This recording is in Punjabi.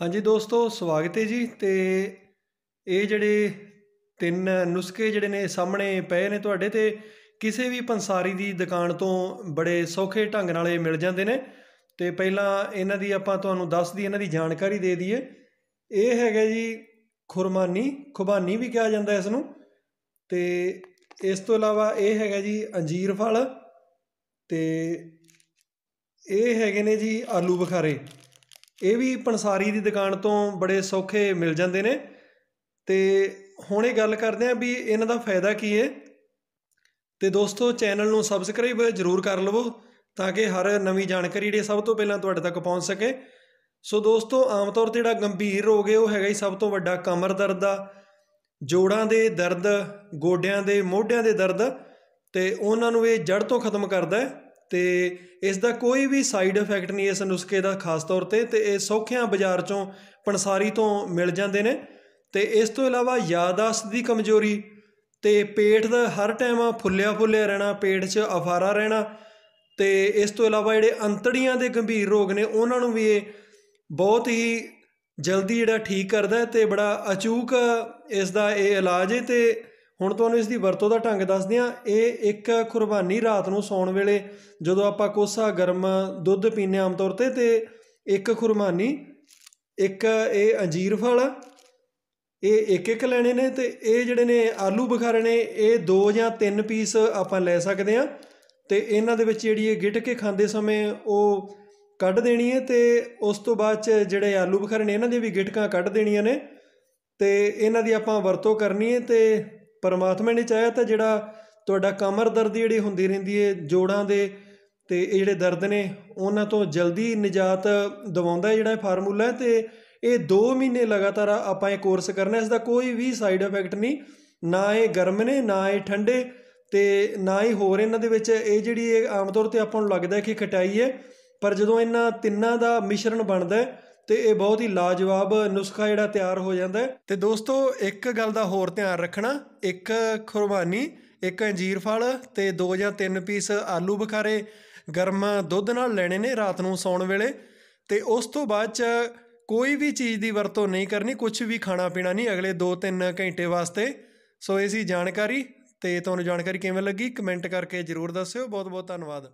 ਹਾਂਜੀ ਦੋਸਤੋ, ਸਵਾਗਤ ਹੈ ਜੀ ਤੇ ਇਹ ਜਿਹੜੇ ਤਿੰਨ ਨੁਸਖੇ ਜਿਹੜੇ ਨੇ ਸਾਹਮਣੇ ਪਏ ਨੇ ਤੁਹਾਡੇ ਤੇ, ਕਿਸੇ ਵੀ ਪੰਸਾਰੀ ਦੀ ਦੁਕਾਨ ਤੋਂ ਬੜੇ ਸੌਖੇ ਢੰਗ ਨਾਲ ਇਹ ਮਿਲ ਜਾਂਦੇ ਨੇ। ਤੇ ਪਹਿਲਾਂ ਇਹਨਾਂ ਦੀ ਆਪਾਂ ਤੁਹਾਨੂੰ ਦੱਸ ਦੀ ਇਹਨਾਂ ਦੀ ਜਾਣਕਾਰੀ ਦੇ ਦਈਏ। ਇਹ ਹੈਗਾ ਜੀ ਖੁਰਮਾਨੀ, ਖੁਬਾਨੀ ਵੀ ਕਿਹਾ ਜਾਂਦਾ ਇਸ ਨੂੰ। ਤੇ ਇਸ ਤੋਂ ਇਲਾਵਾ ਇਹ ਹੈਗਾ ਜੀ ਅੰਜੀਰ ਫਲ ਤੇ ਇਹ ਹੈਗੇ ਨੇ ਜੀ ਆਲੂ ਬੁਖਾਰੇ। ਇਹ ਵੀ ਪੰਸਾਰੀ ਦੀ ਦੁਕਾਨ ਤੋਂ ਬੜੇ ਸੌਖੇ ਮਿਲ ਜਾਂਦੇ ਨੇ। ਤੇ ਹੁਣ ਇਹ ਗੱਲ ਕਰਦੇ ਆਂ ਵੀ ਇਹਨਾਂ ਦਾ ਫਾਇਦਾ ਕੀ ਹੈ ਤੇ ਦੋਸਤੋ, ਚੈਨਲ ਨੂੰ ਸਬਸਕ੍ਰਾਈਬ ਜ਼ਰੂਰ ਕਰ ਲਵੋ ਤਾਂ ਕਿ ਹਰ ਨਵੀਂ ਜਾਣਕਾਰੀ ਜਿਹੜੀ ਸਭ ਤੋਂ ਪਹਿਲਾਂ ਤੁਹਾਡੇ ਤੱਕ ਪਹੁੰਚ ਸਕੇ। ਸੋ ਦੋਸਤੋ, ਆਮ ਤੌਰ ਤੇ ਜਿਹੜਾ ਗੰਭੀਰ ਰੋਗ ਹੈ ਉਹ ਹੈਗਾ ਹੀ ਸਭ ਤੋਂ ਵੱਡਾ ਕਮਰ ਦਰਦ ਦਾ। ਜੋੜਾਂ ਦੇ ਦਰਦ, ਗੋਡਿਆਂ ਦੇ ਮੋਢਿਆਂ ਦੇ ਦਰਦ ਤੇ ਉਹਨਾਂ ਨੂੰ ਇਹ ਜੜ ਤੋਂ ਖਤਮ ਕਰਦਾ ਹੈ ਤੇ ਇਸ ਦਾ ਕੋਈ ਵੀ ਸਾਈਡ ਇਫੈਕਟ ਨਹੀਂ ਇਸ ਨੁਸਖੇ ਦਾ ਖਾਸ ਤੌਰ ਤੇ ਤੇ ਇਹ ਸੌਖਿਆਂ ਬਾਜ਼ਾਰ ਚੋਂ ਪਣਸਾਰੀ ਤੋਂ ਮਿਲ ਜਾਂਦੇ ਨੇ। ਤੇ ਇਸ ਤੋਂ ਇਲਾਵਾ ਯਾਦਾਸ਼ਤ ਦੀ ਕਮਜ਼ੋਰੀ, ਤੇ ਪੇਟ ਦਾ ਹਰ ਟਾਈਮ ਫੁੱਲਿਆ ਫੁੱਲਿਆ ਰਹਿਣਾ, ਪੇਟ 'ਚ ਅਫਾਰਾ ਰਹਿਣਾ, ਤੇ ਇਸ ਤੋਂ ਇਲਾਵਾ ਜਿਹੜੇ ਅੰਤੜੀਆਂ ਦੇ ਗੰਭੀਰ ਰੋਗ ਨੇ, ਉਹਨਾਂ ਨੂੰ ਵੀ ਇਹ ਬਹੁਤ ਹੀ ਜਲਦੀ ਜਿਹੜਾ ਠੀਕ ਕਰਦਾ ਹੈ ਤੇ ਬੜਾ ਅਚੂਕ ਇਸ ਦਾ ਇਹ ਇਲਾਜ ਹੈ ਤੇ ਹੁਣ ਤੁਹਾਨੂੰ ਇਸ ਦੀ ਵਰਤੋਂ ਦਾ ਢੰਗ ਦੱਸਦੇ ਹਾਂ। ਇਹ ਇੱਕ ਕੁਰਬਾਨੀ ਰਾਤ ਨੂੰ ਸੌਣ ਵੇਲੇ ਜਦੋਂ ਆਪਾਂ ਕੋਸਾ ਗਰਮ ਦੁੱਧ ਪੀਨੇ ਆਮ ਤੌਰ ਤੇ ਤੇ ਇੱਕ ਖੁਰਮਾਨੀ ਇੱਕ ਇਹ ਅੰਜੀਰ ਫਲ, ਇਹ ਇੱਕ ਇੱਕ ਲੈਣੇ ਨੇ ਤੇ ਇਹ ਜਿਹੜੇ ਨੇ ਆਲੂ ਬੁਖਾਰੇ ਨੇ, ਇਹ ਦੋ ਜਾਂ ਤਿੰਨ ਪੀਸ ਆਪਾਂ ਲੈ ਸਕਦੇ ਆ ਤੇ ਇਹਨਾਂ ਦੇ ਵਿੱਚ ਜਿਹੜੀ ਇਹ ਗਿੱਟ ਕੇ ਖਾਂਦੇ ਸਮੇਂ ਉਹ ਕੱਢ ਦੇਣੀ ਹੈ ਤੇ ਉਸ ਤੋਂ ਬਾਅਦ ਚ ਜਿਹੜੇ ਆਲੂ ਬੁਖਾਰੇ ਨੇ, ਇਹਨਾਂ ਦੇ ਵੀ ਗਿਟਕਾਂ ਕੱਢ ਦੇਣੀਆਂ ਨੇ ਤੇ ਇਹਨਾਂ ਦੀ ਆਪਾਂ ਵਰਤੋਂ ਕਰਨੀ ਹੈ ਤੇ ਪਰਮਾਤਮਾ ਨੇ ਚਾਹਿਆ ਤਾਂ ਜਿਹੜਾ ਤੁਹਾਡਾ ਕਮਰ ਦਰਦ ਜਿਹੜੀ ਹੁੰਦੀ ਰਹਿੰਦੀ ਹੈ ਜੋੜਾਂ ਦੇ ਤੇ ਇਹ ਜਿਹੜੇ ਦਰਦ ਨੇ, ਉਹਨਾਂ ਤੋਂ ਜਲਦੀ ਨਿਜਾਤ ਦਿਵਾਉਂਦਾ ਜਿਹੜਾ ਫਾਰਮੂਲਾ ਹੈ ਤੇ ਇਹ 2 ਮਹੀਨੇ ਲਗਾਤਾਰ ਆਪਾਂ ਇਹ ਕੋਰਸ ਕਰਨਾ, ਇਸ ਦਾ ਕੋਈ ਵੀ ਸਾਈਡ ਇਫੈਕਟ ਨਹੀਂ, ਨਾ ਇਹ ਗਰਮ ਨੇ, ਨਾ ਇਹ ਠੰਡੇ ਤੇ ਨਾ ਹੀ ਹੋਰ ਇਹਨਾਂ ਦੇ ਵਿੱਚ ਇਹ ਜਿਹੜੀ ਇਹ ਆਮ ਤੌਰ ਤੇ ਆਪਾਂ ਨੂੰ ਲੱਗਦਾ ਕਿ ਖਟਾਈ ਹੈ, ਪਰ ਜਦੋਂ ਇਹਨਾਂ ਤਿੰਨਾਂ ਦਾ ਮਿਸ਼ਰਣ ਬਣਦਾ ਹੈ ਤੇ ਇਹ ਬਹੁਤ ਹੀ ਲਾਜਵਾਬ ਨੁਸਖਾ ਜਿਹੜਾ ਤਿਆਰ ਹੋ ਜਾਂਦਾ ਹੈ। ਤੇ ਦੋਸਤੋ, ਇੱਕ ਗੱਲ ਦਾ ਹੋਰ ਧਿਆਨ ਰੱਖਣਾ। ਇੱਕ ਖੁਰਬਾਨੀ ਇੱਕ ਅੰਜੀਰ ਫਲ ਤੇ ਦੋ ਜਾਂ ਤਿੰਨ ਪੀਸ ਆਲੂ ਬੁਖਾਰੇ ਗਰਮ ਦੁੱਧ ਨਾਲ ਲੈਣੇ ਨੇ ਰਾਤ ਨੂੰ ਸੌਣ ਵੇਲੇ। ਤੇ ਉਸ ਤੋਂ ਬਾਅਦ ਚ ਕੋਈ ਵੀ ਚੀਜ਼ ਦੀ ਵਰਤੋਂ ਨਹੀਂ ਕਰਨੀ ਕੁਝ ਵੀ ਖਾਣਾ ਪੀਣਾ ਨਹੀਂ ਅਗਲੇ 2-3 ਘੰਟੇ ਵਾਸਤੇ। ਸੋ ਇਹ ਸੀ ਜਾਣਕਾਰੀ ਤੇ ਤੁਹਾਨੂੰ ਜਾਣਕਾਰੀ ਕਿਵੇਂ ਲੱਗੀ? ਕਮੈਂਟ ਕਰਕੇ ਜਰੂਰ ਦੱਸਿਓ। ਬਹੁਤ ਬਹੁਤ ਧੰਨਵਾਦ।